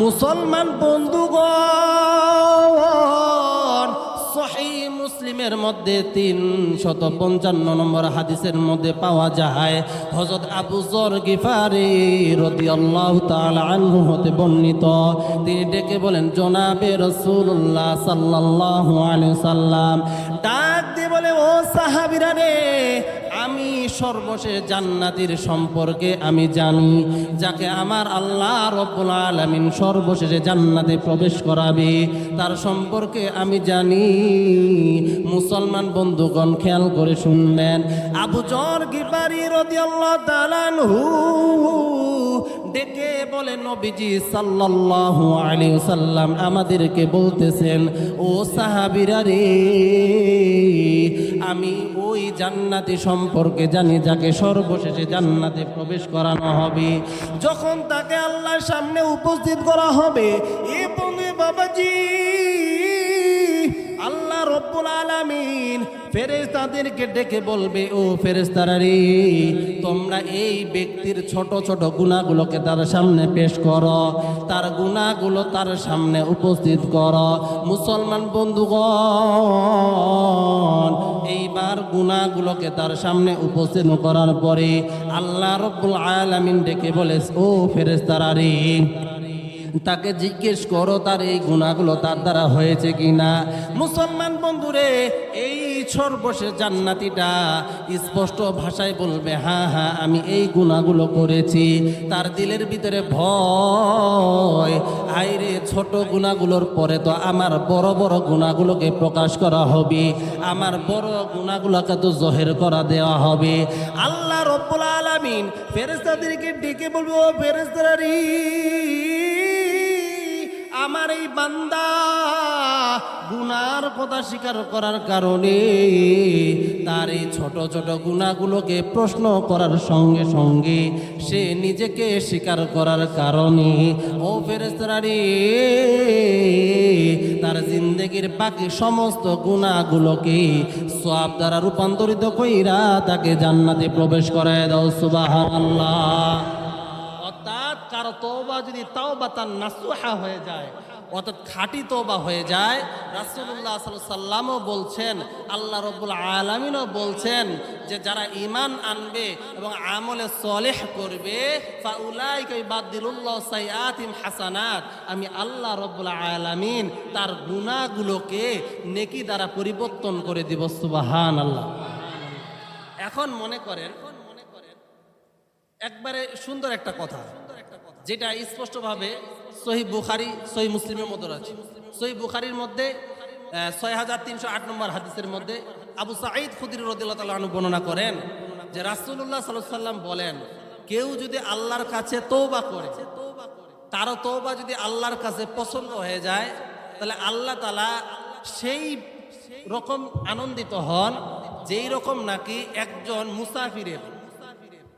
মুসলমান বন্ধুগণ সহি মুসলিমের মধ্যে তিন শত পঞ্চান্ন নম্বর হাদিসের মধ্যে পাওয়া যায়। হজরত আবু জর গিফারি রদি আল্লাহ আনহু হতে বর্ণিত। তিনি ডেকে বলেন, জনাবে রসুল্লাহ সাল্লাহ আলু সাল্লাম ডাক দিয়ে বলে, ও সাহাবিরা রে আমি সর্বশেষ জান্নাতির সম্পর্কে আমি জানি, যাকে আমার আল্লাহ রব্বুল আলমিন সর্বশেষে জান্নাতে প্রবেশ করাবে, তার সম্পর্কে আমি জানি। মুসলমান বন্ধুগণ, খেয়াল করে শুনলেন আবু জর গিপারি রদি আল্লাহ ডেকে বলে নবীজি সাল্লাল্লাহু আলাইহি সাল্লাম আমাদেরকে বলতেছেন, ও সাহাবীরা রে, আমি ওই জান্নাতি সম্পর্কে জানি যাকে সর্বশেষে জান্নাতে প্রবেশ করানো হবে। যখন তাকে আল্লাহর সামনে উপস্থিত করা হবে, এ বন্ধু বাবাজি, আল্লাহ রব্বুল আলামিন ফেরেশতাদেরকে ডেকে বলবে, ও ফেরেশতারা রে তোমরা এই ব্যক্তির ছোট ছোট গুণাগুলোকে তার সামনে পেশ করো, তার গুণাগুলো তার সামনে উপস্থিত করো। মুসলমান বন্ধুগণ, এইবার গুণাগুলোকে তার সামনে উপস্থিত করার পরে আল্লাহ রব্বুল আলামিন ডেকে বলে, ও ফেরেশতারা রে তাকে জিজ্ঞেস করো তার এই গুণাগুলো তার দ্বারা হয়েছে কিনা। মুসলমান বন্ধুরে, এই সর্বশেষ জান্নাতিটা স্পষ্ট ভাষায় বলবে হ্যাঁ হ্যাঁ আমি এই গুণাগুলো করেছি। তার দিলের ভিতরে ভয়, আইরে, ছোট গুণাগুলোর পরে তো আমার বড় বড় গুণাগুলোকে প্রকাশ করা হবে। আমার বড় গুণাগুলোকে তো জহের করা দেওয়া হবে। আল্লাহ রব্বুল আলামিন ফেরেস্তাদেরকে ডেকে বলব ফেরেস্তারি আমার এই বান্দা গুনার কথা স্বীকার করার কারণে তার এই ছোট ছোট গুণাগুলোকে প্রশ্ন করার সঙ্গে সঙ্গে সে নিজেকে স্বীকার করার কারণে, ও ফেরেস্তারি তার জিন্দগির বাকি সমস্ত গুণাগুলোকে সব দ্বারা রূপান্তরিত কইরা তাকে জান্নাতে প্রবেশ করায় দাও সুবাহ আল্লাহ কারও তওবা যদি তাওবা তার নাসুহা হয়ে যায়, অর্থাৎ খাঁটি তওবা হয়ে যায় সাল্লাল্লাহু সাল্লামও বলছেন, আল্লাহ রব্বুল আলামিনও বলছেন যে যারা ইমান আনবে এবং আমলে সলেহ করবে হাসানাত, আমি আল্লাহ রব্বুল আলামিন তার গুনাহগুলোকে নেকি দ্বারা পরিবর্তন করে দিব, সুবহানাল্লাহ। এখন মনে করেন, একবারে সুন্দর একটা কথা। যেটা স্পষ্টভাবে সহি বুখারি, সহি মুসলিমের মধ্যে আছে সহি বুখারির মধ্যে ছয় হাজার তিনশো আট নম্বর হাদিসের মধ্যে আবু সাঈদ খুদির রদিল্লাহ বর্ণনা করেন যে রাসুল্লাহ সাল্লাহ সাল্লাম বলেন, কেউ যদি আল্লাহর কাছে তৌবা করে, তারও তৌবা যদি আল্লাহর কাছে পছন্দ হয়ে যায়, তাহলে আল্লাহ তালা সেই রকম আনন্দিত হন যেই রকম নাকি একজন মুসাফিরের।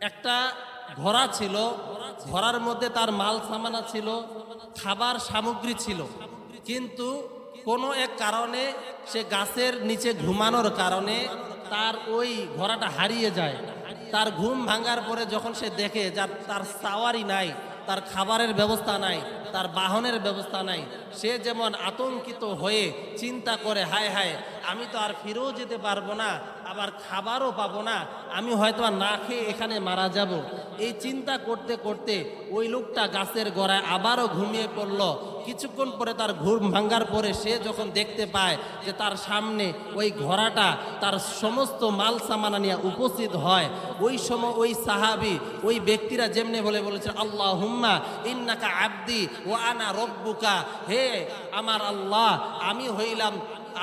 একটা ঘোড়া ছিল ঘোড়ার মধ্যে তার মাল সামানা ছিল, খাবার সামগ্রী ছিল। কিন্তু কোনো এক কারণে সে গাছের নিচে ঘুমানোর কারণে তার ওই ঘোড়াটা হারিয়ে যায়। তার ঘুম ভাঙার পরে যখন সে দেখে যার তার সাওয়ারি নাই, তার খাবারের ব্যবস্থা নাই তার বাহনের ব্যবস্থা নাই। সে যেমন আতঙ্কিত হয়ে চিন্তা করে, হায় হায়, আমি তো আর ফিরেও যেতে পারব না, আবার খাবারও পাবো না, আমি হয়তো আর না খেয়ে এখানে মারা যাব। এই চিন্তা করতে করতে ওই লোকটা গাছের গড়ায় আবারও ঘুমিয়ে পড়ল। কিছুক্ষণ পরে তার ঘুম ভাঙ্গার পরে সে যখন দেখতে পায় যে তার সামনে ওই ঘোড়াটা তার সমস্ত মাল সামানা নিয়ে উপস্থিত হয়, ওই সময় ওই সাহাবি ওই ব্যক্তিরা যেমনি বলে বলেছে আল্লাহ হুম্মা ইন্নাকা আব্দি ও আনা রব্বুকা। হে আমার আল্লাহ, আমি হইলাম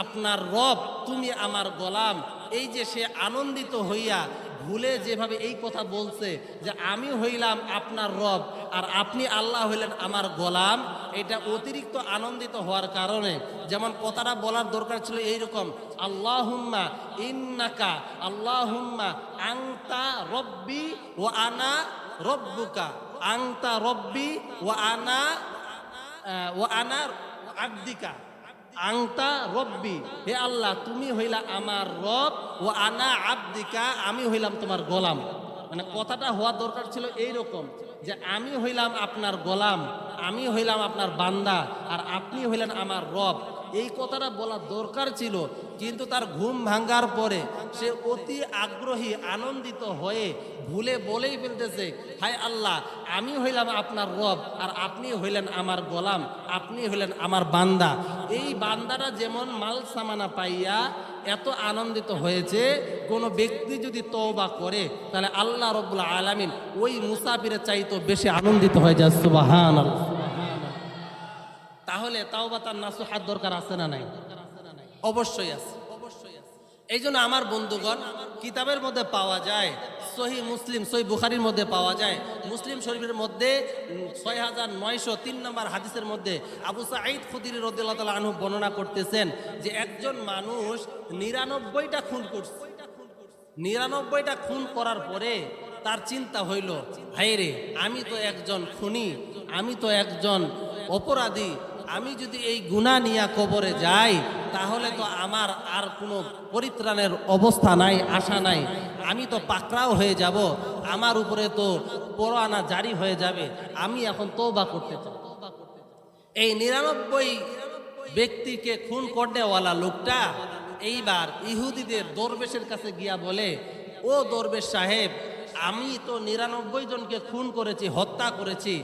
আপনার রব, তুমি আমার গোলাম। এই যে সে আনন্দিত হইয়া ভুলে যেভাবে এই কথা বলছে যে আমি হইলাম আপনার রব আর আপনি আল্লাহ হইলেন আমার গোলাম, এটা অতিরিক্ত আনন্দিত হওয়ার কারণে। যেমন কথাটা বলার দরকার ছিল এইরকম, আল্লাহুম্মা ইন্নাকা, আল্লাহুম্মা আংতা রব্বি ও আনা রব্বুকা, আংতা রব্বি ও আনা ও আনা আব্দিকা। আংতা রব্বি। হে আল্লাহ, তুমি হইলা আমার রব, ও আনা আব্দিকা, আমি হইলাম তোমার গোলাম। মানে কথাটা হওয়া দরকার ছিল এই রকম যে আমি হইলাম আপনার গোলাম, আমি হইলাম আপনার বান্দা, আর আপনি হইলেন আমার রব। এই কথাটা বলা দরকার ছিল, কিন্তু তার ঘুম ভাঙ্গার পরে সে অতি আগ্রহী, আনন্দিত হয়ে ভুলে বলেই ফেলতেছে, হায় আল্লাহ, আমি হইলাম আপনার রব আর আপনি হইলেন আমার গোলাম, আপনি হইলেন আমার বান্দা। এই বান্দাটা যেমন মাল সামানা পাইয়া এত আনন্দিত হয়েছে, কোনো ব্যক্তি যদি তওবা করে, তাহলে আল্লাহ রব্বুল আলামিন ওই মুসাফিরের চাইতো বেশি আনন্দিত হয়ে যায় সুবাহান তাহলে তাও বা তার নাসুহাত দরকার আছে না নাই? অবশ্যই আছে। অবশ্যই এই জন্য আমার বন্ধুগণ, কিতাবের মধ্যে পাওয়া যায়, সহি মুসলিম, সহি বুখারির মধ্যে পাওয়া যায়, মুসলিম শরীফের মধ্যে ছয় হাজার নয়শো তিন নম্বর হাদিসের মধ্যে আবু সাঈদ খুদির রদিল্লাহ তালা আনহু বর্ণনা করতেছেন যে একজন মানুষ নিরানব্বইটা খুন করছে। নিরানব্বইটা খুন করার পরে তার চিন্তা হইল হাই রে আমি তো একজন খুনি, আমি তো একজন অপরাধী আমি যদি এই গুণা নিয়ে কবরে যাই, তাহলে তো আমার আর কোনো পরিত্রাণের অবস্থা নাই, আশা নাই। আমি তো পাকড়াও হয়ে যাব, আমার উপরে তো পরোয়ানা জারি হয়ে যাবে, আমি এখন তৌবা করতে চাই। এই নিরানব্বই ব্যক্তিকে খুন করনেওয়ালা লোকটা এইবার ইহুদিদের দরবেশের কাছে গিয়া বলে, ও দরবেশ সাহেব, আমি তো নিরানব্বই জনকে খুন করেছি, হত্যা করেছি।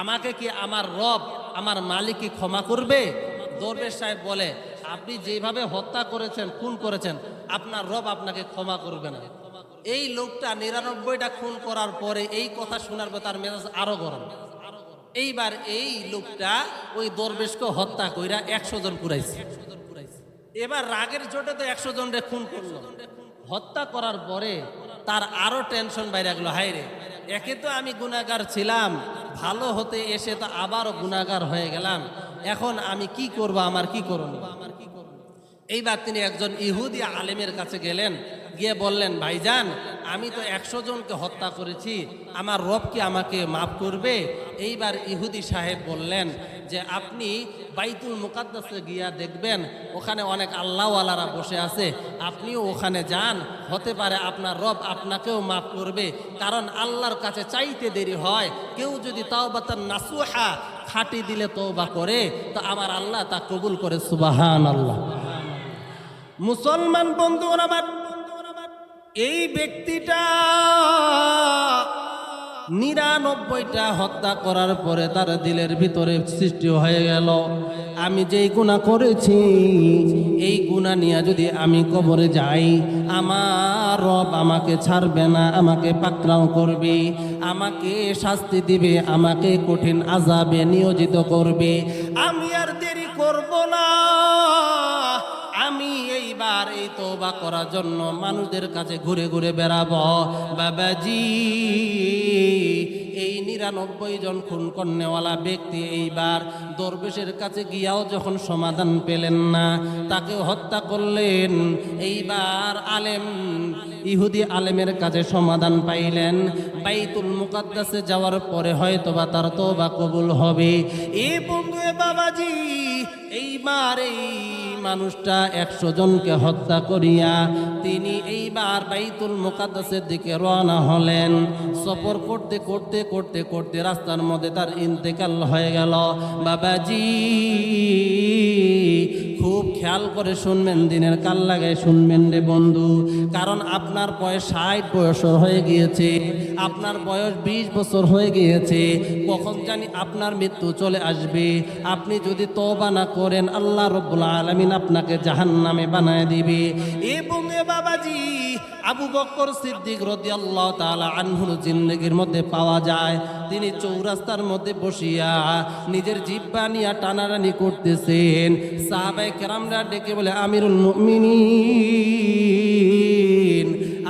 আমাকে কি আমার রব আমার মালিক কি ক্ষমা করবে? দরবেশ সাহেব বলে, আপনি যেভাবে হত্যা করেছেন, খুন করেছেন, আপনার রব আপনাকে ক্ষমা করবে না। এই লোকটা নিরানব্বইটা খুন করার পরে এই কথা শোনার পর তার মেজাজ আরও গরম। এইবার এই লোকটা ওই দরবেশকে হত্যা কইরা একশো জন পুরাইছে এবার রাগের জোটে তো একশো জন রে খুন করল। হত্যা করার পরে তার আরও টেনশন বাইরে গেলো হাই রে। একে তো আমি গুণাগার ছিলাম, ভালো হতে এসে তো আবারও গুণাগার হয়ে গেলাম। এখন আমি কি করব, আমার কি করব আমার কি করব এইবার তিনি একজন ইহুদি আলেমের কাছে গেলেন, গিয়ে বললেন, ভাইজান, আমি তো একশো জনকে হত্যা করেছি, আমার রব কি আমাকে মাফ করবে? এইবার ইহুদি সাহেব বললেন যে, আপনি বাইতুল মুকাদ্দাসে গিয়া দেখবেন, ওখানে অনেক আল্লাহওয়ালারা বসে আছে, আপনিও ওখানে যান, হতে পারে আপনার রব আপনাকেও মাফ করবে, কারণ আল্লাহর কাছে চাইতে দেরি হয়, কেউ যদি তাও বা তার নাসুহা, খাটি দিলে তওবা করে, তো আমার আল্লাহ তা কবুল করে সুবাহান আল্লাহ মুসলমান বন্ধু আমার, এই ব্যক্তিটা নিরানব্বইটা হত্যা করার পরে তার দিলের ভিতরে সৃষ্টি হয়ে গেল। আমি যেই গুণা করেছি, এই গুণা নিয়ে যদি আমি কবরে যাই, আমার রব আমাকে ছাড়বে না, আমাকে পাকড়াও করবে, আমাকে শাস্তি দিবে, আমাকে কঠিন আজাবে নিয়োজিত করবে। আমি আর দেরি করব না। এইবার এই তোবা করার জন্য মানুষদের কাছে ঘুরে ঘুরে বেড়াবো। বাবাজি, এই নিরানব্বই জন খুন কর্নেওয়ালা ব্যক্তি এইবার দরবেশের কাছে গিয়াও যখন সমাধান পেলেন না তাকে হত্যা করলেন। এইবার আলেম, ইহুদি আলেমের কাছে সমাধান পাইলেন। বাইতুল মুকাদ্দাসে যাওয়ার পরে হয়তো বা তার তোবা কবুল হবে। এ বন্ধু বাবাজি এইবার এই মানুষটা একশো জনকে হত্যা করিয়া তিনি এইবার বাইতুল মুকাদ্দাসের দিকে রওনা হলেন। সফর করতে করতে করতে করতে রাস্তার মধ্যে তার ইন্তেকাল হয়ে গেল। বাবাজি, খুব খেয়াল করে শুনবেন, দিনের কাল লাগায় শুনবেন রে বন্ধু। কারণ আপনার বয়স ষাট বছর হয়ে গিয়েছে। আপনার বয়স বিশ বছর হয়ে গিয়েছে, কখন জানি আপনার মৃত্যু চলে আসবে। আপনি যদি তওবা না করেন, আল্লাহ রব্বুল আলমিন আপনাকে জাহান নামে বানায় দিবে। এবং বাবাজি, আবু বকর সিদ্দিক রদি আল্লাহ তাআলা আনহুর জিন্দগির মধ্যে পাওয়া যায়। তিনি চৌরাস্তার মধ্যে বসিয়া নিজের জিব্বা নিয়া টানাটানি করতেছেন। সাহাবাই কেরামরা ডেকে বলে, আমিরুল মুমিনিন।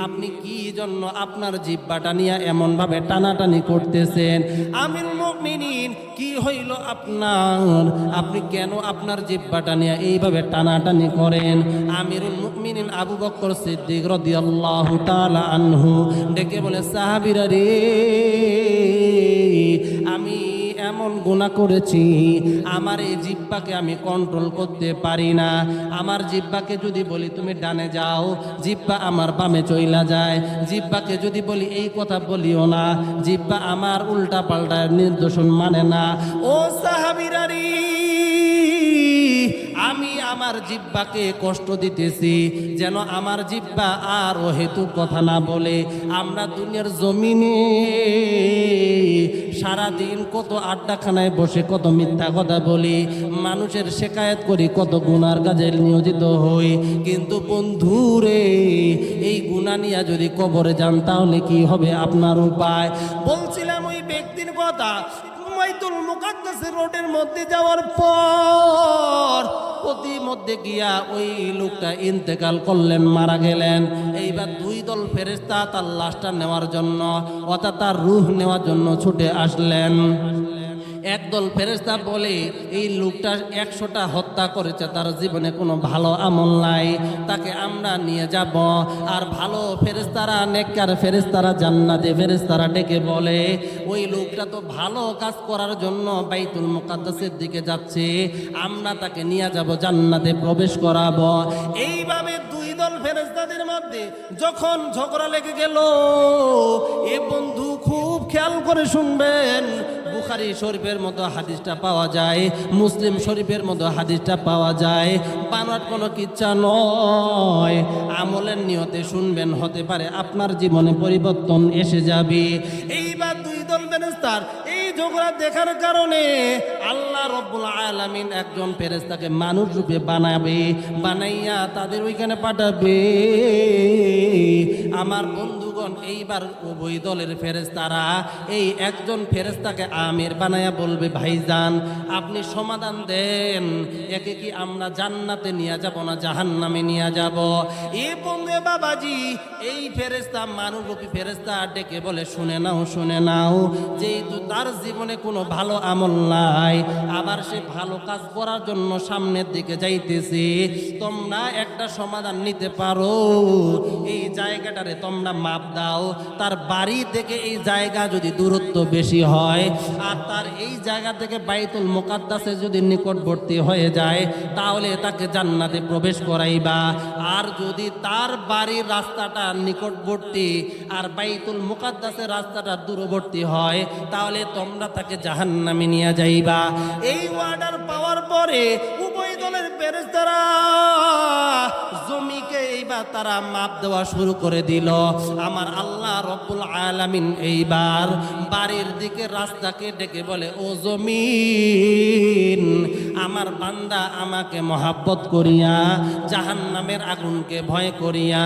আপনি কি জন্য আপনার জিব্বাটা নিয়ে এমন ভাবে টানাটানি করতেছেন? আমির মুমিনিন, কি হইল আপনার? আপনি কেন আপনার জিব্বাটা নিয়ে এইভাবে টানাটানি করেন? আমিরুল মুমিনিন আবু বকর সিদ্দিক রাদিয়াল্লাহু তাআলা আনহু ডেকে বলে, সাহাবীরা রে, আমি এমন গুণা করেছি, আমার এই জিব্বাকে আমি কন্ট্রোল করতে পারি না। আমার জিব্বাকে যদি বলি, তুমি ডানে যাও। জিব্বা আমার বামে চইলা যায়। জিব্বাকে যদি বলি, এই কথা বলিও না। জিব্বা আমার উল্টা পাল্টা নির্দেশন মানে না। ও সাহাবিরারি আমার জিব্বাকে কষ্ট দিতেছি, যেন আমার জিব্বা আর হেতু কথা না বলে। আমরা দুনিয়ার জমিনে সারাদিন কত আড্ডাখানায় বসে কত মিথ্যা কথা বলি, মানুষের শেকায়ত করি কত গুনার কাজে নিয়োজিত হই। কিন্তু বন্ধুরে, এই গুণা নিয়ে যদি কবরে যান, তাহলে কি হবে আপনার উপায়? বলছিলাম ওই ব্যক্তির কথা বাইতুল মুকাদ্দাসের রোডের মধ্যে যাওয়ার পর প্রতি মধ্যে গিয়া ওই লোকটা ইন্তেকাল করলেন, মারা গেলেন। এইবার দুই দল ফেরেস্তা তার লাশটা নেওয়ার জন্য অর্থাৎ তার রুহ নেওয়ার জন্য ছুটে আসলেন। একদল ফেরেস্তা বলে, এই লোকটা একশোটা হত্যা করেছে, তার জীবনে কোনো ভালো আমল নাই, তাকে আমরা নিয়ে যাব। আর ভালো ফেরেস্তারা নেককার ফেরেস্তারা জান্নাতে ফেরেস্তারা ডেকে বলে, ওই লোকটা তো ভালো কাজ করার জন্য বাইতুল মুকাদ্দাসের দিকে যাচ্ছে, আমরা তাকে নিয়ে যাব, জান্নাতে প্রবেশ করাবো। এইভাবে দুই দল ফেরেস্তাদের মধ্যে যখন ঝগড়া লেগে গেল, এ বন্ধু খুব খেয়াল করে শুনবেন বুখারি শরীফের মতো হাদিসটা পাওয়া যায়, মুসলিম শরীফের মতো হাদিসটা পাওয়া যায়। বানার কোনো কিচ্ছা নয়। আমলের নিয়তে শুনবেন, হতে পারে আপনার জীবনে পরিবর্তন এসে যাবে। এইবার দুই দল ফেরেস্তার এই ঝগড়া দেখার কারণে আল্লাহ রব্বুল আলামিন একজন ফেরেস্তাকে মানুষ রূপে বানাবে, বানাইয়া তাদের ওইখানে পাঠাবে। আমার বন্ধুগণ, এইবার উভয় দলের ফেরেস্তারা এই একজন ফেরেস্তাকে আমের বানায়া বলবে, ভাইজান, আপনি সমাধান দেন। একে কি আমরা জান্নাতে নিয়ে যাব না জাহান্নামে নিয়ে যাব? এ বন্ধু বাবাজি, এই ফেরেস্তা মানবরূপী ফেরেস্তা ডেকে বলে, শুনে নাও শুনে নাও, যেহেতু তার জীবনে কোনো ভালো আমল নাই। আবার সে ভালো কাজ করার জন্য সামনের দিকে যাইতেছে। তোমরা একটা সমাধান নিতে পারো। এই জায়গাটারে তোমরা মাপ দাও। তার বাড়ি থেকে এই জায়গা যদি দূরত্ব বেশি হয়, আর তার এই জায়গা থেকে বাইতুল মোকাদ্দাসে যদি নিকটবর্তী হয়ে যায়, তাহলে তাকে জান্নাতে প্রবেশ করাইবা। আর যদি তার বাড়ির রাস্তাটা নিকটবর্তী আর বাইতুল মুকাদ্দাসের রাস্তাটা দূরবর্তী হয়, তাহলে তোমরা তাকে জাহান্নামে নিয়ে যাইবা। এই অর্ডার পাওয়ার পরে উভয় দলের পেরেস্তারা জমিকে এইবার তারা মাপ দেওয়া শুরু করে দিল। আমার আল্লাহ রব্বুল আলামিন এইবার বাড়ির দিকে রাস্তাকে ডেকে বলে, ও জমিন, আমার বান্দা আমাকে মহাব্বত করিয়া জাহান নামের আগুনকে ভয় করিয়া,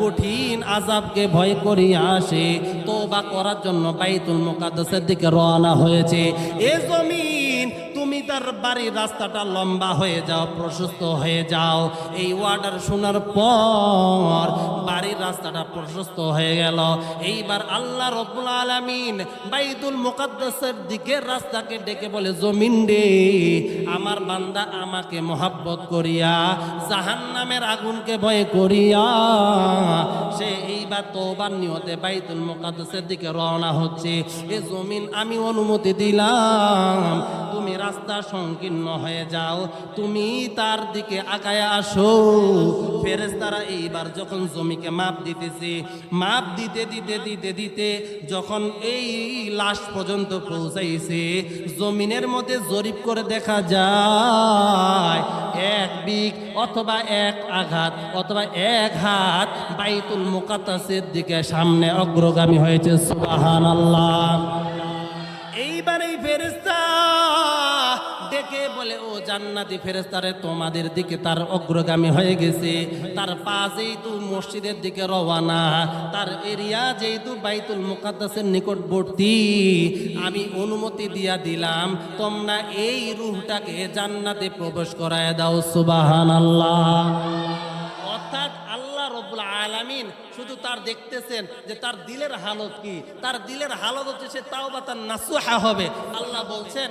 কঠিন আজাবকে ভয় করিয়া সে তোবা করার জন্য বাইতুল মুকাদ্দাসের দিকে রওনা হয়েছে। এ তুমি তার বাড়ির রাস্তাটা লম্বা হয়ে যাও, প্রশস্ত হয়ে যাও। এই ওয়ার্ডার শোনার পর বাড়ির রাস্তাটা প্রশস্ত হয়ে গেল। এইবার আল্লাহ রব্বুল আলামিন বাইতুল মুকাদ্দাসের দিকে রাস্তাকে ডেকে বলে, জমিন রে, আমার বান্দা আমাকে মহাব্বত করিয়া, জাহান্নামের আগুনকে ভয় করিয়া, সে এইবার তোবার নিয়তে বাইতুল মুকাদ্দাসের দিকে রওনা হচ্ছে। এ জমিন আমি অনুমতি দিলাম, তুমি রাস্তা সংকীর্ণ হয়ে যাও। তুমি তার দিকে আগায় আসো। ফেরেশতারা এইবার যখন জমিকে মাপ দিতেছে, মাপ দিতে দিতে দিতে দিতে যখন এই লাশ পর্যন্ত পৌঁছাইছে, জমিনের মধ্যে জরিপ করে দেখা যায়, এক বিগ অথবা এক আঘাত অথবা এক হাত বাইতুল মুকাদ্দাসের দিকে সামনে অগ্রগামী হয়েছে সুবাহান আল্লাহ এইবার এই ফেরেস্তা ডেকে বলে, ও জান্নাতি ফেরেস্তারে তোমাদের দিকে তার অগ্রগামী হয়ে গেছে। তার মসজিদের দিকে রওয়ানা, তার এরিয়া যেহেতু বাইতুল মুকাদ্দাসের নিকটবর্তী, আমি অনুমতি দিয়া দিলাম, তোমরা এই রুহটাকে জান্নাতে প্রবেশ করায় দাও সুবাহান আল্লাহ অর্থাৎ আল্লাহ রব্বুল আলামিন তার দেখতেছেন যে তার দিলের হালত কি? তার দিলের হালত হচ্ছে সে তাও বা তার নাসুহা হবে। আল্লাহ বলছেন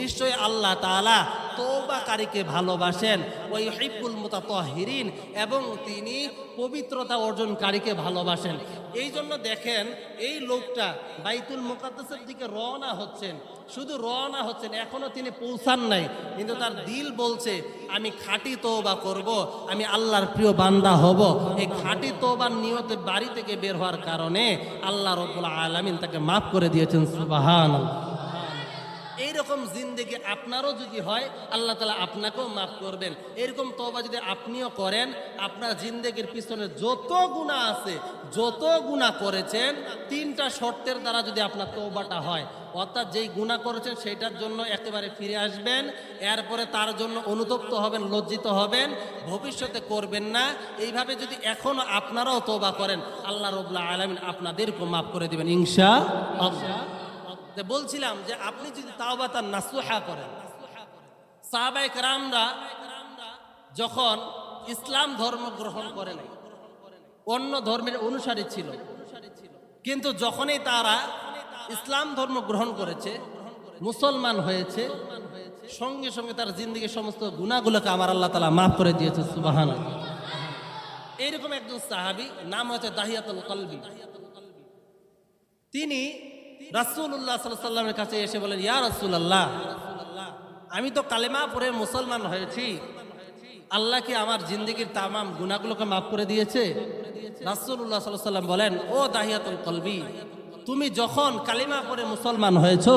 নিশ্চয় আল্লাহ তাআলা তওবাকারীকে ভালোবাসেন, ওয়া ইউহিব্বুল মুতাতাহহিরিন এবং তিনি পবিত্রতা অর্জনকারীকে ভালোবাসেন। এই জন্য দেখেন, এই লোকটা বাইতুল মুকাদ্দাসের দিকে রওনা হচ্ছেন। শুধু রওনা হচ্ছেন, এখনও তিনি পৌঁছান নাই। কিন্তু তার দিল বলছে, আমি খাঁটি তোবা করব, আমি আল্লাহর প্রিয় বান্দা হব। এই খাঁটি তোবার নিয়তে বাড়ি থেকে বের হওয়ার কারণে আল্লাহ রবুল্লা আলমিন তাকে মাফ করে দিয়েছেন, সুবহানাল্লাহ। এইরকম জিন্দেগি আপনারও যদি হয়, আল্লাহ তালা আপনাকেও মাফ করবেন। এরকম তবা যদি আপনিও করেন, আপনার জিন্দেগির পিছনে যত গুণা আছে, যত গুণা করেছেন, তিনটা শর্তের দ্বারা যদি আপনার তৌবাটা হয়, অর্থাৎ যেই গুণা করেছেন সেইটার জন্য একেবারে ফিরে আসবেন, এরপরে তার জন্য অনুতপ্ত হবেন, লজ্জিত হবেন, ভবিষ্যতে করবেন না। এইভাবে যদি এখনও আপনারাও তৌবা করেন, আল্লাহ রবুল্লা আলমিন আপনাদেরকেও মাফ করে দেবেন, ইনশা আল্লাহ। তো বলছিলাম যে আপনি যদি তাওবা তার নাসুহা করেন। সাহাবায়ে কেরামরা যখন ইসলাম ধর্ম গ্রহণ করে নাই, অন্য ধর্মের অনুসারী ছিল। কিন্তু যখনই তারা ইসলাম ধর্ম গ্রহণ করেছে, মুসলমান হয়েছে, সঙ্গে সঙ্গে তার জিন্দগির সমস্ত গুণাগুলোকে আমার আল্লাহ তালা মাফ করে দিয়েছে সুবাহান এইরকম একজন সাহাবি, নাম হচ্ছে দাহিয়াতুল কলবি। তিনি রাসূলুল্লাহ সাল্লামের কাছে এসে বলেন, ইয়া রাসুল আল্লাহ আমি তো কালেমা পরে মুসলমান হয়েছি। আল্লাহ কি আমার জিন্দগির তামাম গুণাগুলোকে মাফ করে দিয়েছে? রাসূলুল্লাহ সাল্লাহ সাল্লাম বলেন, ও দাহিয়াতুল কলবি, তুমি যখন কালিমা পরে মুসলমান হয়েছো,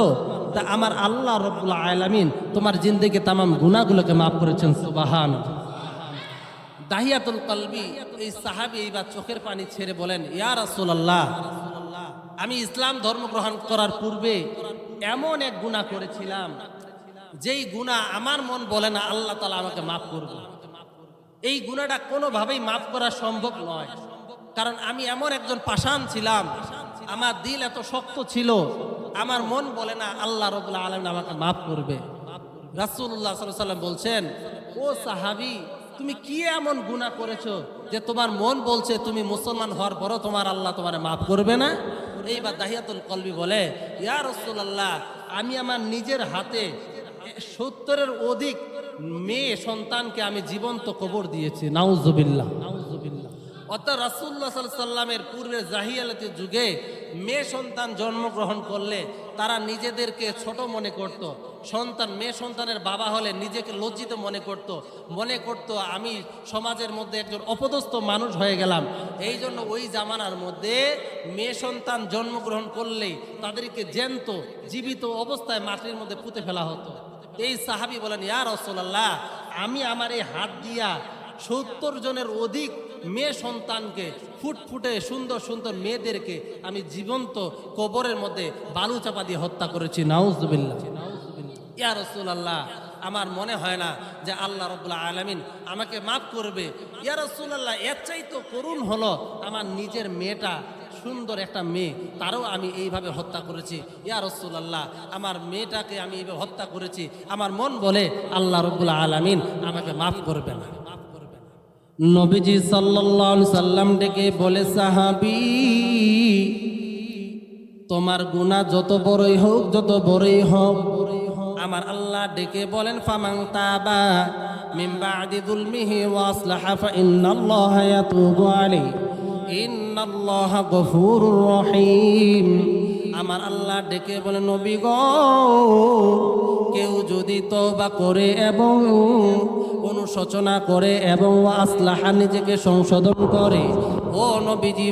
তা আমার আল্লাহ রব্বুল আলামিন তোমার জিন্দগি তামাম গুণাগুলোকে মাফ করেছেন সুবাহান দাহিয়াতুল কলবি, এই সাহাবি এইবার চোখের পানি ছেড়ে বলেন, ইয়া রাসূলুল্লাহ আমি ইসলাম ধর্ম গ্রহণ করার পূর্বে এমন এক গুণা করেছিলাম, যেই গুণা আমার মন বলে না, আল্লাহ তালা আমাকে মাফ করবে। এই গুণাটা কোনোভাবেই মাফ করা সম্ভব নয়। কারণ আমি এমন একজন পাষাণ ছিলাম, আমার দিল এত শক্ত ছিল, আমার মন বলে না, আল্লাহ রবুল্লা আলম আমাকে মাফ করবে। রাসুল্লাহ সাল্লাম বলছেন, ও সাহাবি, তুমি কি এমন গুণা করেছ যে তোমার মন বলছে তুমি মুসলমান হওয়ার পরও তোমার আল্লাহ তোমার মাফ করবে না? এইবার দাহিয়াতুল কলবি বলে ইয়ার রসুল্লাহ আমি আমার নিজের হাতে সত্তরের অধিক মেয়ে সন্তানকে আমি জীবন্ত কবর দিয়েছি নাউজবিল্লা অর্থাৎ রাসুল্লাহ সাল্লামের পূর্বে জাহিয়ালতি যুগে মেয়ে সন্তান জন্মগ্রহণ করলে তারা নিজেদেরকে ছোট মনে করত। সন্তান, মেয়ে সন্তানের বাবা হলে নিজেকে লজ্জিত মনে করত। মনে করত, আমি সমাজের মধ্যে একজন অপদস্থ মানুষ হয়ে গেলাম এই জন্য ওই জামানার মধ্যে মেয়ে সন্তান জন্মগ্রহণ করলেই তাদেরকে জ্যান্ত, জীবিত অবস্থায় মাটির মধ্যে পুঁতে ফেলা হতো এই সাহাবি বলেন, ইয়া রসোল্লাহ আমি আমার এই হাত দিয়া সত্তর জনের অধিক মেয়ে সন্তানকে ফুটফুটে সুন্দর সুন্দর মেয়েদেরকে আমি জীবন্ত কবরের মধ্যে বালু চাপা দিয়ে হত্যা করেছি। নাউজুবিল্লাহ। ইয়া রসুল্লাহ আমার মনে হয় না যে আল্লাহ রবুল্লাহ আলমিন আমাকে মাফ করবে। ইয়া রসুল্লাহ এর চাই তো করুণ হলো আমার নিজের মেয়েটা, সুন্দর একটা মেয়ে, তারও আমি এইভাবে হত্যা করেছি। ইয়া রসুল্লাহ আমার মেয়েটাকে আমি এইভাবে হত্যা করেছি। আমার মন বলে আল্লাহ রবুল্লাহ আলমিন আমাকে মাফ করবে না নবীজি সাল্লাল্লাহু সাল্লাম ডেকে বলে, সাহাবি, তোমার গুণা যত বড়ই হোক, যত বড়ই হোক। আমার আল্লাহ ডেকে বলেন ফামাং তাবা মিন বাদি যুলমিহি ওয়া আসলাহা ফা ইন্নাল্লাহা ইয়াতুবু আলাইহি। ইন্নাল্লাহা গফুরুর রহিম। আমার আল্লাহ ডেকে বলে, নবী গো, কেউ যদি তওবা করে এবং অনুশোচনা করে এবং আসলাহা নিজেকে সংশোধন করে, ও নবীজি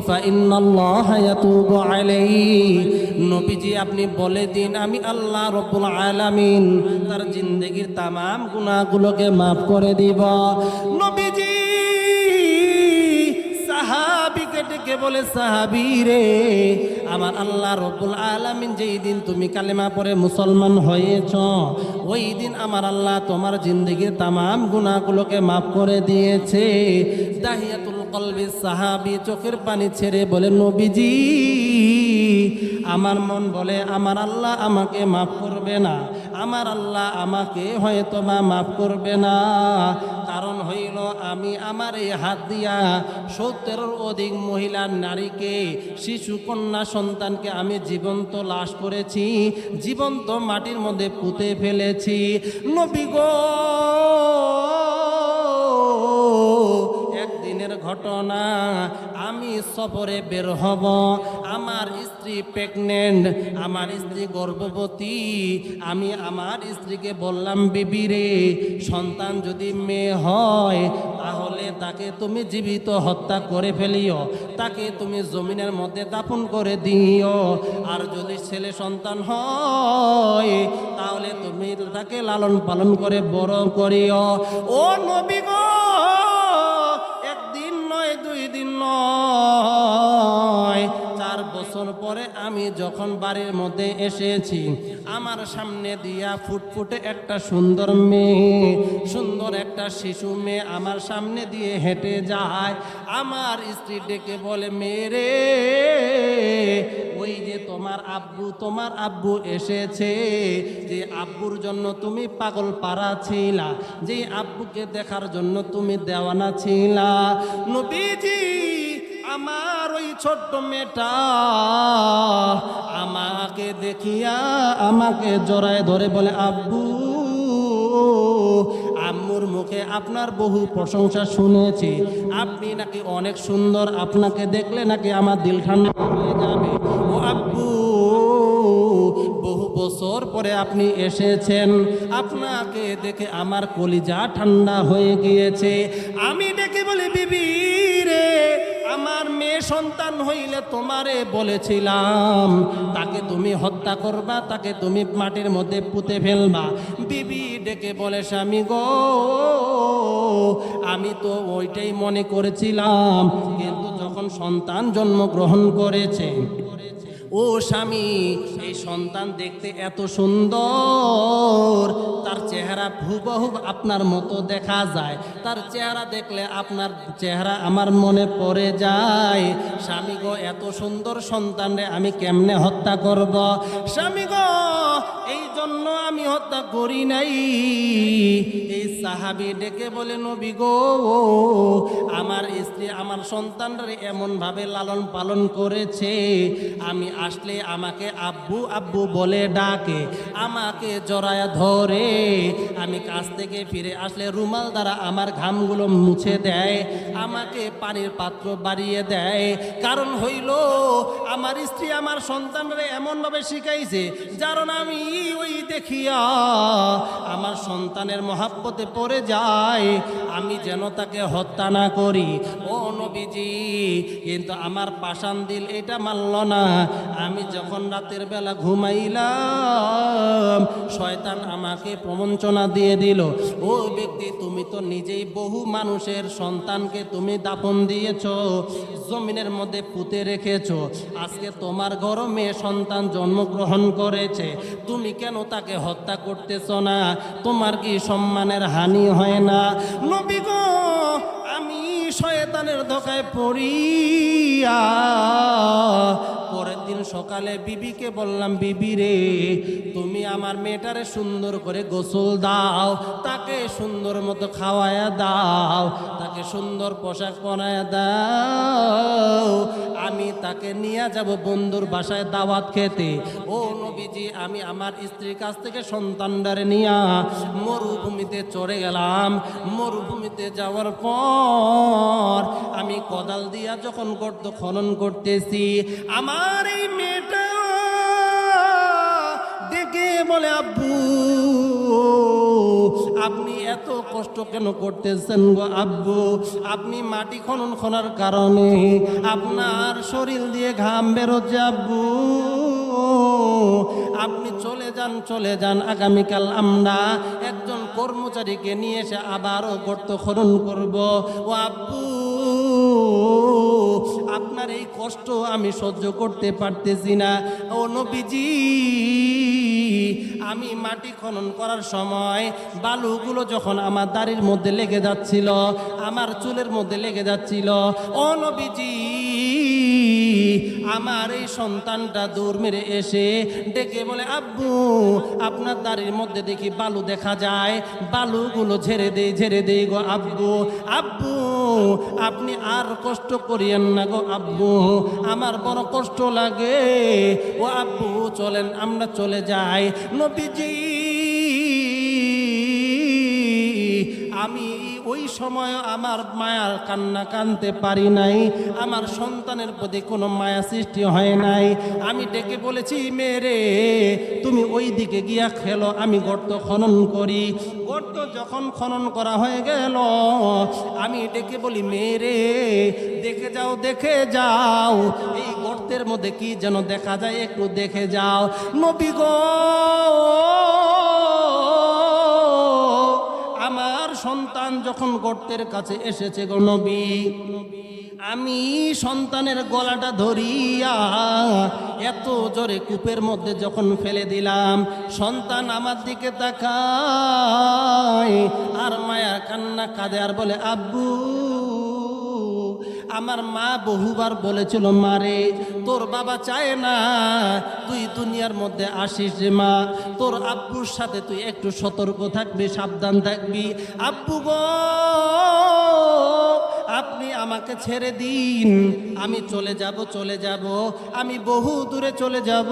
নবীজি, আপনি বলে দিন, আমি আল্লাহ রব্বুল আলামিন তার জিন্দেগির তামাম গুণাগুলোকে মাফ করে দিব। নবীজি সাহাবিকে ডেকে বলে, সাহাবি রে, আমার আল্লাহ রব্বুল আলামিন যেই দিন তুমি কালেমা পরে মুসলমান হয়েছ, ওই দিন আমার আল্লাহ তোমার জিন্দগির তামাম গুণাগুলোকে মাফ করে দিয়েছে। দাহিয়াতুল কলবি সাহাবি চোখের পানি ছেড়ে বলে, নবীজি, আমার মন বলে আমার আল্লাহ আমাকে মাফ করবে না। আমার আল্লাহ আমাকে হয়তো বা মাফ করবে না। কারণ হইল, আমি আমার এই হাত দিয়া সত্তরের অধিক মহিলার নারীকে, শিশু কন্যা সন্তানকে আমি জীবন্ত লাশ করেছি, জীবন্ত মাটির মধ্যে পুঁতে ফেলেছি। নবী ঘটনা, আমি সফরে বের হব। আমার স্ত্রী প্রেগনেন্ট আমার স্ত্রী গর্ভবতী। আমি আমার স্ত্রীকে বললাম, বিবি রে, সন্তান যদি মেয়ে হয়, তাহলে তাকে তুমি জীবিত হত্যা করে ফেলিও। তাকে তুমি জমিনের মধ্যে দাপন করে দিও। আর যদি ছেলে সন্তান হয়, তাহলে তুমি তাকে লালন পালন করে বড় করিও। ও নবী বছর পরে আমি যখন বাড়ির মধ্যে এসেছি, আমার সামনে দিয়া ফুটফুটে একটা সুন্দর মেয়ে, সুন্দর একটা শিশু মেয়ে আমার সামনে দিয়ে হেঁটে যায়। আমার স্ত্রী ডেকে বলে মেরে ওই যে তোমার আব্বু তোমার আব্বু এসেছে। যে আব্বুর জন্য তুমি পাগল পাড়া ছিলা, যে আব্বুকে দেখার জন্য তুমি দেওয়ানা ছিলা। নবীজি আমার ওই ছোট্ট মেয়েটা আমাকে দেখিয়া আমাকে জড়ায় ধরে বলে, আব্বু, আম্মুর মুখে আপনার বহু প্রশংসা শুনেছি। আপনি নাকি অনেক সুন্দর। আপনাকে দেখলে নাকি আমার দিল ঠান্ডা হয়ে যাবে। ও আব্বু, বহু বছর পরে আপনি এসেছেন। আপনাকে দেখে আমার কলিজা ঠান্ডা হয়ে গিয়েছে। আমি ডেকে বলি, বিবি সন্তান হইলে তোমারে বলেছিলাম, তাকে তুমি হত্যা করবা, তাকে তুমি মাটির মধ্যে পুঁতে ফেলবা। বিবি ডেকে বলে, স্বামী গো, আমি তো ওইটাই মনে করেছিলাম, কিন্তু যখন সন্তান জন্মগ্রহণ করেছে ও স্বামী এই সন্তান দেখতে এত সুন্দর। তার চেহারা হুবহু আপনার মতো দেখা যায়। তার চেহারা দেখলে আপনার চেহারা আমার মনে পড়ে যায়। স্বামী গো, এত সুন্দর সন্তানরে আমি কেমনে হত্যা করব? স্বামী গো এই জন্য আমি হত্যা করি নাই। এই সাহাবি ডেকে বলে, নবী গো, আমার স্ত্রী আমার সন্তানরে এমন ভাবে লালন পালন করেছে। আমি আসলে আমাকে আব্বু আব্বু বলে ডাকে, আমাকে জড়ায়া ধরে। আমি কাছ থেকে ফিরে আসলে রুমাল দ্বারা আমার ঘামগুলো মুছে দেয়, আমাকে পানির পাত্র বাড়িয়ে দেয়। কারণ হইল, আমার স্ত্রী আমার সন্তানরে এমনভাবে শিখাইছে কারণ আমি ওই দেখিয়া আমার সন্তানের মহাব্বতে পড়ে যায় আমি যেন তাকে হত্যা না করি। ও নবীজি, কিন্তু আমার পাষাণ দিল এটা মানল না। আমি যখন রাতের বেলা ঘুমাইলাম, শয়তান আমাকে প্রবঞ্চনা দিয়ে দিল, ও ব্যক্তি, তুমি তো নিজেই বহু মানুষের সন্তানকে তুমি দাপন দিয়েছ, জমিনের মধ্যে পুঁতে রেখেছ। আজকে তোমার গরমে সন্তান জন্মগ্রহণ করেছে। তুমি কেন তাকে হত্যা করতেছ না? তোমার কি সম্মানের হানি হয় না? নবী গো, আমি শয়তানের ধোকায় পড়িয়া পরের দিন সকালে বিবিকে বললাম, বিবি রে, তুমি আমার মেয়েটারে সুন্দর করে গোসল দাও, তাকে সুন্দর মতো খাওয়ায়া দাও, তাকে সুন্দর পোশাক পরায়া দাও। আমি তাকে নিয়ে যাব বন্ধুর বাসায় দাওয়াত খেতে। ও নবীজি, আমি আমার স্ত্রীর কাছ থেকে সন্তান সন্তানটারে নিয়া মরুভূমিতে চড়ে গেলাম। মরুভূমিতে যাওয়ার পর আমি কোদাল দিয়া যখন গর্ত খনন করতেছি, আমার এই মেয়েটা দেখে বলে, আব্বু, আপনি এত কষ্ট কেন করতেছেন গো আব্বু? আপনি মাটি খনন খনার কারণে আপনার শরীর দিয়ে ঘাম বেরোচ্ছে, আব্বু। আপনি চলে যান চলে যান। আগামীকাল আমরা একজন কর্মচারীকে নিয়ে এসে আবারও গর্ত খনন করব। ও আব্বু আপনার এই কষ্ট আমি সহ্য করতে পারতেছি না। ও নবীজি, আমি মাটি খনন করার সময় বালুগুলো যখন আমার দাড়ির মধ্যে লেগে যাচ্ছিল, আমার চুলের মধ্যে লেগে যাচ্ছিল, ও নবীজি আমার এই সন্তানটা দূর মেরে এসে ডেকে বলে, আব্বু, আপনার দাড়ির মধ্যে দেখি বালু দেখা যায়। বালুগুলো ঝেড়ে দেই ঝেড়ে দেই গো আব্বু। আব্বু, আপনি আর কষ্ট করিয়েন না গো আব্বু। আমার বড় কষ্ট লাগে। ও আব্বু, চলেন, আমরা চলে যাই। নবীজি, আমি ওই সময় আমার মায়ার কান্না কানতে পারি নাই। আমার সন্তানের প্রতি কোনো মায়া সৃষ্টি হয় নাই। আমি ডেকে বলেছি, মেরে, তুমি ওই দিকে গিয়া খেলো, আমি গর্ত খনন করি। গর্ত যখন খনন করা হয়ে গেল, আমি ডেকে বলি, মেরে, দেখে যাও দেখে যাও। এই গর্তের মধ্যে কি যেন দেখা যায়, একটু দেখে যাও। নবী গো সন্তান যখন গর্তের কাছে এসেছে গো নবী, আমি সন্তানের গলাটা ধরিয়া এত জোরে কূপের মধ্যে যখন ফেলে দিলাম, সন্তান আমার দিকে তাকায়, আর মায়া কান্না কাঁদে আর বলে, আব্বু আমার মা বহুবার বলেছিল মারে তোর বাবা চায় না তুই দুনিয়ার মধ্যে আসিস রে মা। তোর আব্বুর সাথে তুই একটু সতর্ক থাকবি, সাবধান থাকবি। আব্বু গো আপনি আমাকে ছেড়ে দিন। আমি চলে যাব চলে যাব। আমি বহু দূরে চলে যাব।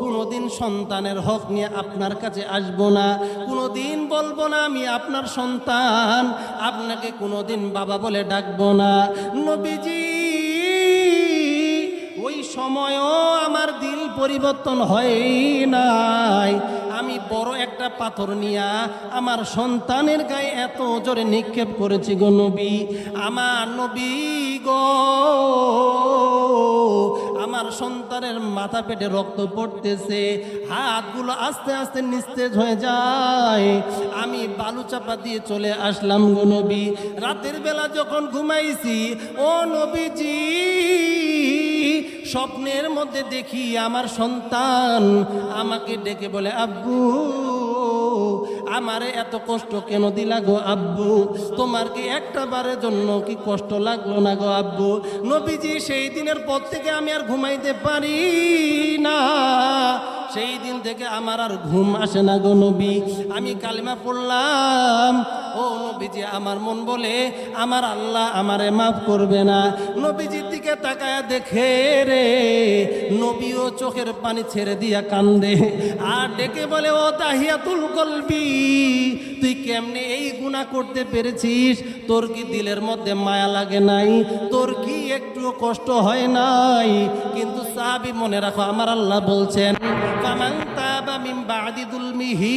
কোনোদিন সন্তানের হক নিয়ে আপনার কাছে আসব না। কোনোদিন বলব না, আমি আপনার সন্তান। আপনাকে কোনোদিন বাবা বলে ডাকবো না। নবীজি, ওই সময়ও আমার দিল পরিবর্তন হয় নাই। আমি বড় একটা পাথর নিয়া আমার সন্তানের গায়ে এত জোরে নিক্ষেপ করেছি গো নবী। আমার নবী গো, আমার সন্তানের মাথা পেটে রক্ত পড়তেছে, হাতগুলো আস্তে আস্তে নিস্তেজ হয়ে যায়। আমি বালু চাপা দিয়ে চলে আসলাম গো নবী। রাতের বেলা যখন ঘুমাইছি, ও নবীজি স্বপ্নের মধ্যে দেখি আমার সন্তান আমাকে ডেকে বলে, আব্বু, আমারে এত কষ্ট কেন দিলা গো আব্বু? তোমার কি একটা বারের জন্য কি কষ্ট লাগল না গো আব্বু? নবীজি সেই দিনের পর থেকে আমি আর ঘুমাইতে পারি না। সেই দিন থেকে আমার আর ঘুম আসে না গো নবী। আমি কালিমা পড়লাম। ও নবীজি, আমার মন বলে, আমার আল্লাহ আমারে মাফ করবে না। নবীজির দিকে তাকায়া দেখে রে, নবীও চোখের পানি ছেড়ে দিয়া কান্দে। আর ডেকে বলে, ও তাহিয়াতুল কলবি, তুই কেমনে এই গুনাহ করতে পেরেছিস? তোর কি দিলের মধ্যে মায়া লাগে নাই? তোর কি একটু কষ্ট হয় নাই? কিন্তু সাহাবি মনে রাখো, আমার আল্লাহ বলছেন ফামান তাবা মিন বাদি দুলমিহি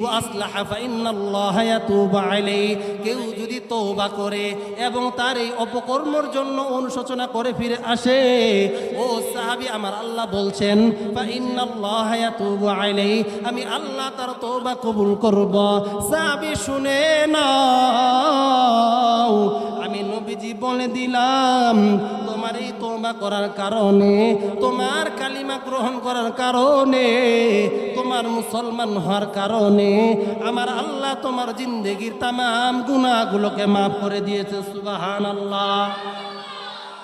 ওয়া আসলাহা ফাইন্নাল্লাহা ইয়াতুবু আলাইহি কেউ যদি তওবা করে এবং তার এই অপকর্মর জন্য অনুশোচনা করে ফিরে আসে, ও সাহাবী আমার আল্লাহ বলছেন ফাইন্নাল্লাহা ইয়াতুবু আলাইহি, আমি আল্লাহ তার তওবা কবুল করব। সাহাবী শুনে নাও আমি নবীজি বলে দিলাম তোমার এই তোবা করার কারণে, তোমার কালিমা গ্রহণ করার কারণে, তোমার মুসলমান হওয়ার কারণে, আমার আল্লাহ তোমার জিন্দগির তাম গুণাগুলোকে মাফ করে দিয়েছে সুবাহান আল্লাহ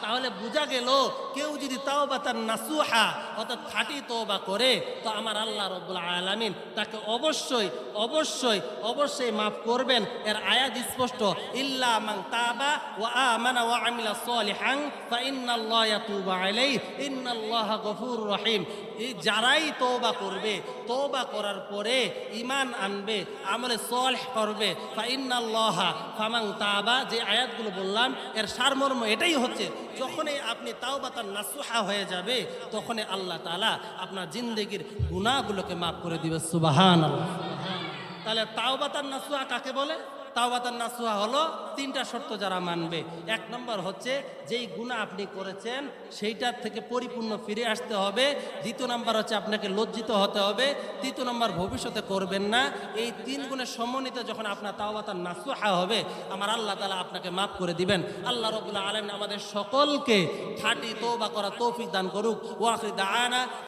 তাহলে বোঝা গেল কেউ যদি তাও বা তার নাসুহা, অর্থাৎ খাঁটি তওবা করে, তো আমার আল্লাহ রব্বুল আলামিন তাকে অবশ্যই অবশ্যই অবশ্যই মাফ করবেন। এর আয়াত স্পষ্ট, ইল্লা মান তাবা ওয়া আমানা ওয়া আমিলা সলিহান ফা গফুরুর রহিম। এই যারাই তওবা করবে, তওবা করার পরে ইমান আনবে, আমলে সলিহ করবে ফা ইন্নাল্লাহা ফামান তাবা, যে আয়াতগুলো বললাম, এর সারমর্ম এটাই হচ্ছে যখনই আপনি তাও বা তার নাসুহা হয়ে যাবে, তখনই আল্লাহ তালা আপনার জিন্দগির গুণাগুলোকে মাফ করে দিবে। সুবাহান তাহলে তাও বা তার নাসুহা কাকে বলে? তাওবাতার নাসুহা হলো তিনটা শর্ত যারা মানবে। এক নম্বর হচ্ছে, যেই গুণা আপনি করেছেন, সেইটার থেকে পরিপূর্ণ ফিরে আসতে হবে। দ্বিতীয় নম্বর হচ্ছে, আপনাকে লজ্জিত হতে হবে। তৃতীয় নম্বর, ভবিষ্যতে করবেন না। এই তিন গুণের সমন্বিত যখন আপনার তাওবাতার নাসুহা হবে, আমার আল্লাহ তালা আপনাকে মাফ করে দিবেন। আল্লাহ রবুল্লাহ আলম আমাদের সকলকে খাঁটি তৌবা করা তৌফিক দান করুক। ওয়াকরি দানা